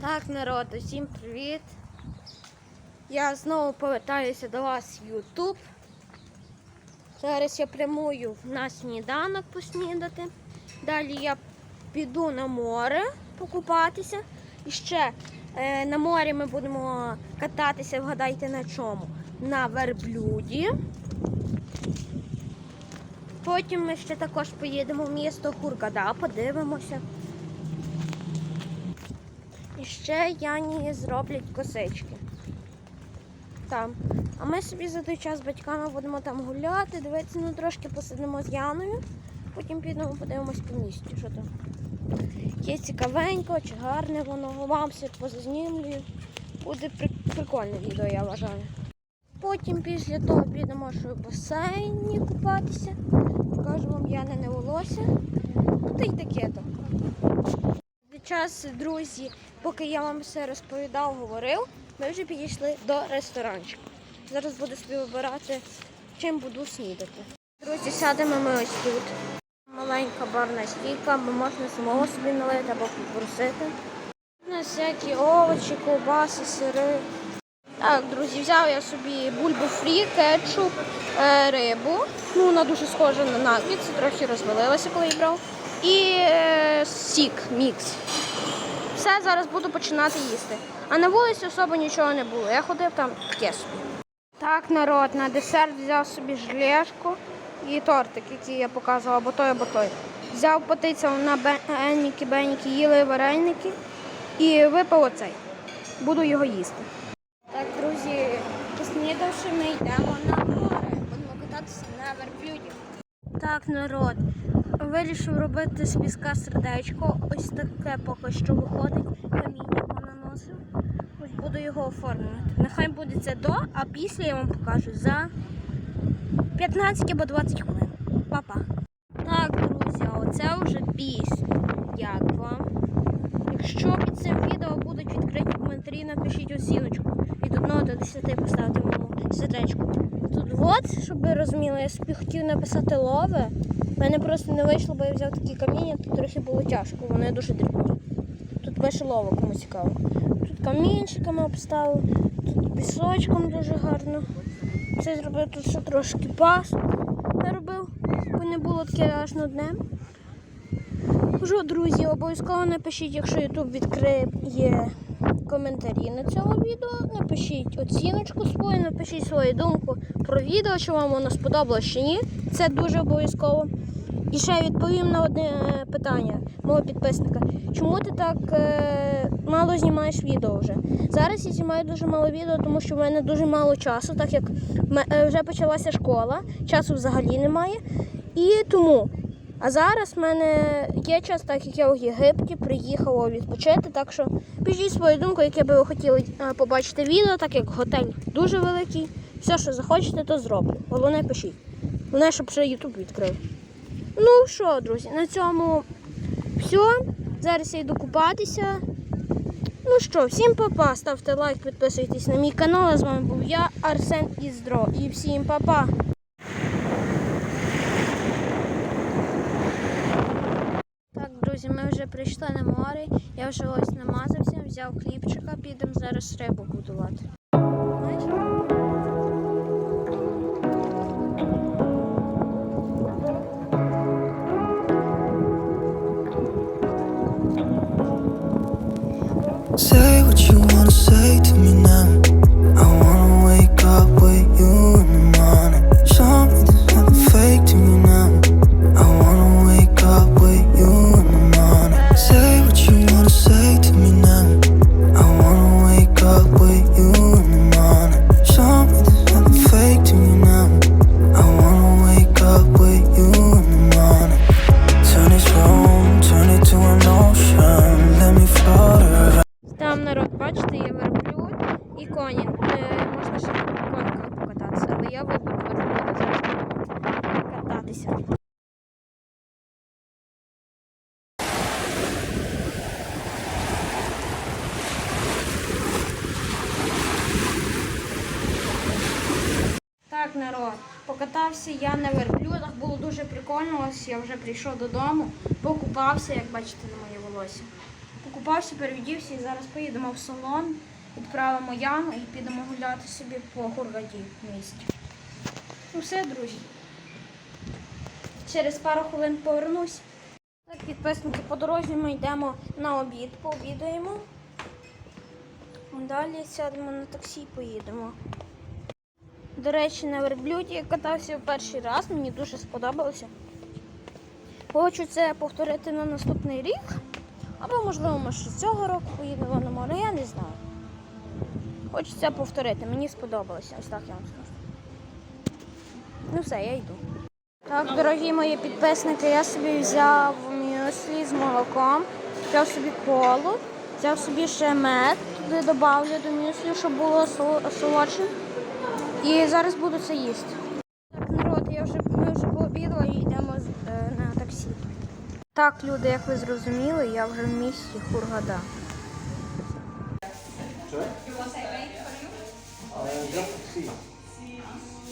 Так, народ, усім привіт. Я знову повертаюся до вас в YouTube. Зараз я прямую на сніданок поснідати. Далі я піду на море покупатися. І ще е, на морі ми будемо кататися, вгадайте на чому? На верблюді. Потім ми ще також поїдемо в місто Хургада, подивимося. І ще Яні зроблять косички. Там. А ми собі за той час з батьками будемо там гуляти, дивитися, ну трошки посидимо з Яною, потім підемо подивимось по місті, що там. Є цікавенько, чи гарне воно, вам все позазнімлюю. Буде при- прикольне відео, я вважаю. Потім після того підемо в басейні купатися. Покажу вам Янине волосся. Ну, та й таке то. Час, друзі, поки я вам все розповідав, говорив, ми вже підійшли до ресторанчика. Зараз буду собі вибирати, чим буду снідати. Друзі, сядемо ми ось тут. Маленька барна стійка, ми можна самого собі налити або попросити. У нас всякі овочі, ковбаси, сири. Так, друзі, взяв я собі бульбу фрі, кетчуп, е, рибу. Ну, вона дуже схожа на наггетс, трохи розвалилася, коли я брав. І е, сік, мікс. Все, зараз буду починати їсти. А на вулиці особо нічого не було. Я ходив там таке собі. Так, народ, на десерт взяв собі жлешку і тортик, який я показувала, або той, або той. Взяв потицяв на беніки, беніки, їли вареники і випив оцей. Буду його їсти. Так, друзі, поснідавши, ми йдемо на море. Будемо кататися на верблюді. Так, народ, вирішив робити з піска сердечко. Ось таке поки що виходить. Каміння понаносив. Ось буду його оформлювати. Нехай буде це до, а після я вам покажу за 15 або 20 хвилин. Па-па. Так, друзі, оце вже після. Як вам? Якщо під цим відео будуть відкриті коментарі, напишіть оціночку. Від 1 до 10 поставте моєму сердечку. Тут от, щоб ви розуміли, я собі хотів написати лове. Мене просто не вийшло, бо я взяв такі каміння, тут трохи було тяжко, вони дуже дрібні. Тут пише лово, кому цікаво. Тут камінчиками обставив, тут пісочком дуже гарно. Це зробив тут ще трошки пас наробив, бо не було таке аж нудне. Що, друзі, обов'язково напишіть, якщо YouTube відкриє коментарі на цьому відео. Напишіть оціночку свою, напишіть свою думку про відео, чи вам воно сподобалось чи ні. Це дуже обов'язково. І ще відповім на одне е, питання мого підписника. Чому ти так е, мало знімаєш відео вже? Зараз я знімаю дуже мало відео, тому що в мене дуже мало часу, так як е, вже почалася школа, часу взагалі немає. І тому. А зараз в мене є час, так як я у Єгипті приїхала відпочити. Так що пишіть свою думку, яке би ви хотіли е, побачити відео, так як готель дуже великий. Все, що захочете, то зроблю. Головне пишіть. Головне, щоб ще YouTube відкрив. Ну що, друзі, на цьому все. Зараз я йду купатися. Ну що, всім папа, ставте лайк, підписуйтесь на мій канал. А з вами був я, Арсен Іздро. І всім папа. Так, друзі, ми вже прийшли на море. Я вже ось намазався, взяв хлібчика, підемо зараз рибу будувати. Say what you wanna say to me і коні. Е, можна ще на кониках покататися, але я виберу зараз кататися. Так, народ, покатався я на верблюдах, було дуже прикольно. Ось я вже прийшов додому, покупався, як бачите, на моє волосся. Покупався перевдівся і зараз поїдемо в салон, відправимо Яну і підемо гуляти собі по Гургаді в місті. Ну все, друзі. Через пару хвилин повернусь. Так, підписники по дорозі ми йдемо на обід, пообідаємо. Далі сядемо на таксі і поїдемо. До речі, на верблюді я катався в перший раз, мені дуже сподобалося. Хочу це повторити на наступний рік. Або, можливо, ми ще цього року поїдемо на море, я не знаю. Це повторити, мені сподобалося. Ось так я вам скажу. Ну все, я йду. Так, дорогі мої підписники, я собі взяв мюслі з молоком, взяв собі колу, взяв собі ще мед, туди додавлю до мюслі, щоб було солодше. І зараз буду це їсти. Так, народ, я вже, ми вже пообідали і йдемо е, на таксі. Так, люди, як ви зрозуміли, я вже в місті Хургада. Just three.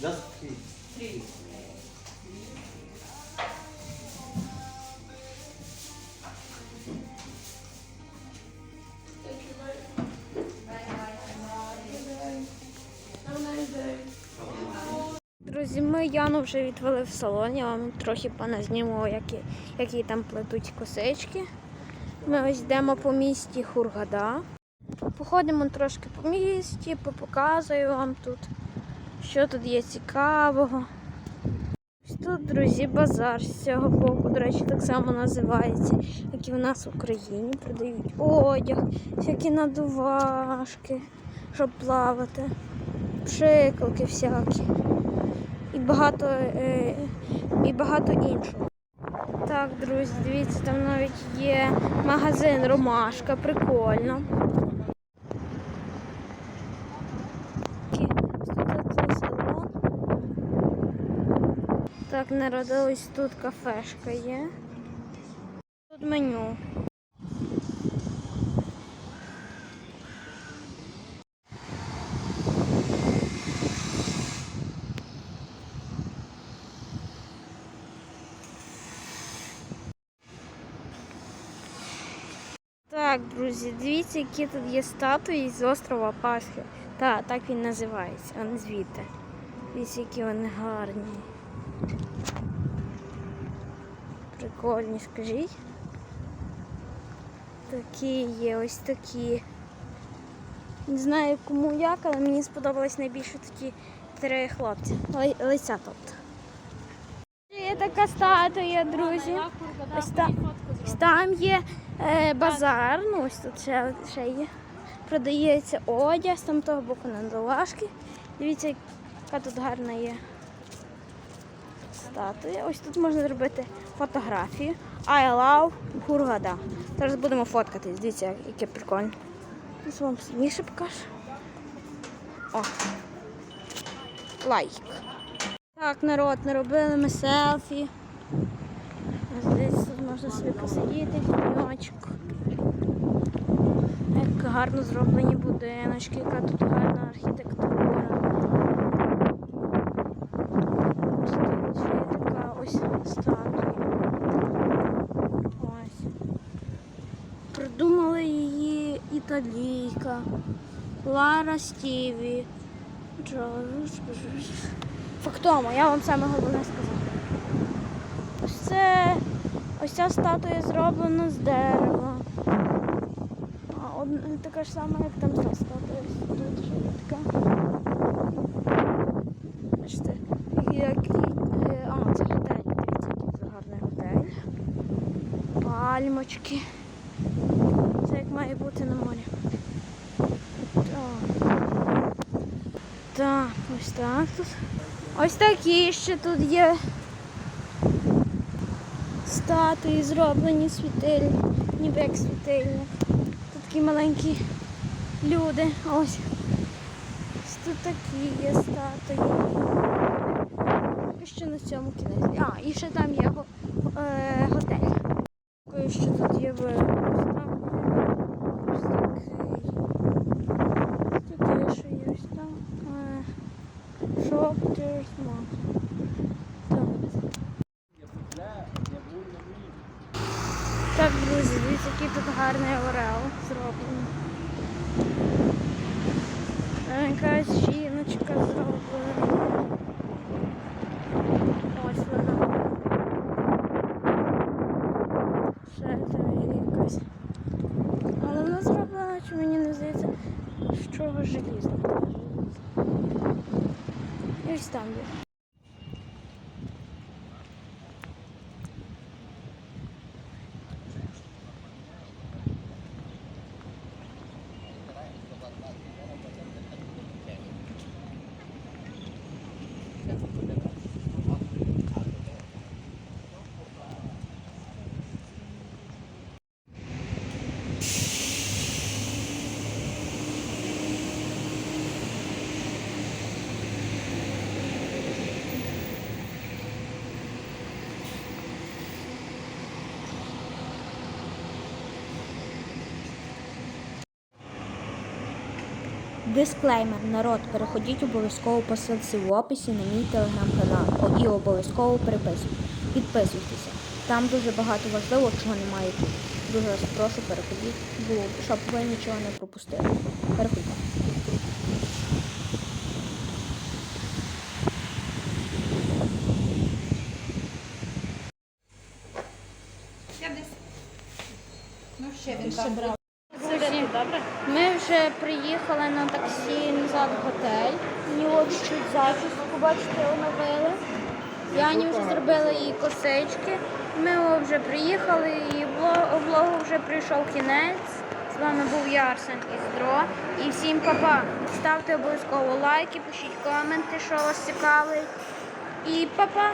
Just three. Друзі, ми Яну вже відвели в салон, я вам трохи поназніму, які, які там плетуть косички. Ми ось йдемо по місті Хургада. Походимо трошки по місті, показую вам тут, що тут є цікавого. Тут, друзі, базар з цього боку, до речі, так само називається, як і в нас в Україні. Продають одяг, всякі надувашки, щоб плавати, пшикалки всякі і багато, е, і багато іншого. Так, друзі, дивіться, там навіть є магазин Ромашка, прикольно. Такі, ось тут цей салон. Так, народилась тут кафешка є. Тут меню. Так, друзі, дивіться, які тут є статуї з острова Пасхи. Так, так він називається, а не звідти. Дивіться, які вони гарні. Прикольні, скажіть. Такі є, ось такі. Не знаю кому як, але мені сподобались найбільше такі три хлопці. Ли- Лиця тобто. Є така статуя, друзі. Ось там, ось там є е, базар, ну ось тут ще, ще є. Продається одяг з там того боку надолашки. Дивіться, яка тут гарна є статуя. Ось тут можна зробити фотографію. I love Хургада. Зараз будемо фоткатись. Дивіться, яке прикольне. Ось вам сильніше покажу. О. Лайк. Так, народ, наробили ми селфі. Ось Десь тут можна собі посидіти, тіньочок. Як гарно зроблені будиночки, яка тут гарна архітектура. Ось тут ще є така ось статуя. Ось. Придумали її. Лара Стіві. Фактомо, я вам саме головне сказала. Ось це ось ця статуя зроблена з дерева. А одна така ж сама, як там та статуя. Тут ще така. Бачите, е, А, це готель. Дивіться, який гарний готель. Пальмочки. Має бути на морі. Так. Ось так тут. Ось такі ще тут є статуї зроблені світильні, ніби як світильник. Тут такі маленькі люди. Ось. Ось тут такі є статуї. І ще на цьому кінець. А, і ще там є е, готель. Що тут є вираз. There's more. Так, друзі, дивіться, який тут гарний орел зроблений. Е, якась жіночка зроблена. Дисклеймер, народ, переходіть обов'язково по ссылці в описі на мій телеграм-канал і обов'язково переписуйтесь. Підписуйтеся. Там дуже багато важливого, чого немає тут. Дуже вас прошу, переходіть, щоб ви нічого не пропустили. Переходьте. Ми вже приїхали на таксі назад в готель. Мені от чуть зачіску, бачите, оновили. Яні вже зробили її косички. Ми вже приїхали і влогу, вже прийшов кінець. З вами був я, Арсен Іздро. І всім па-па. Ставте обов'язково лайки, пишіть коменти, що вас цікавить. І па-па!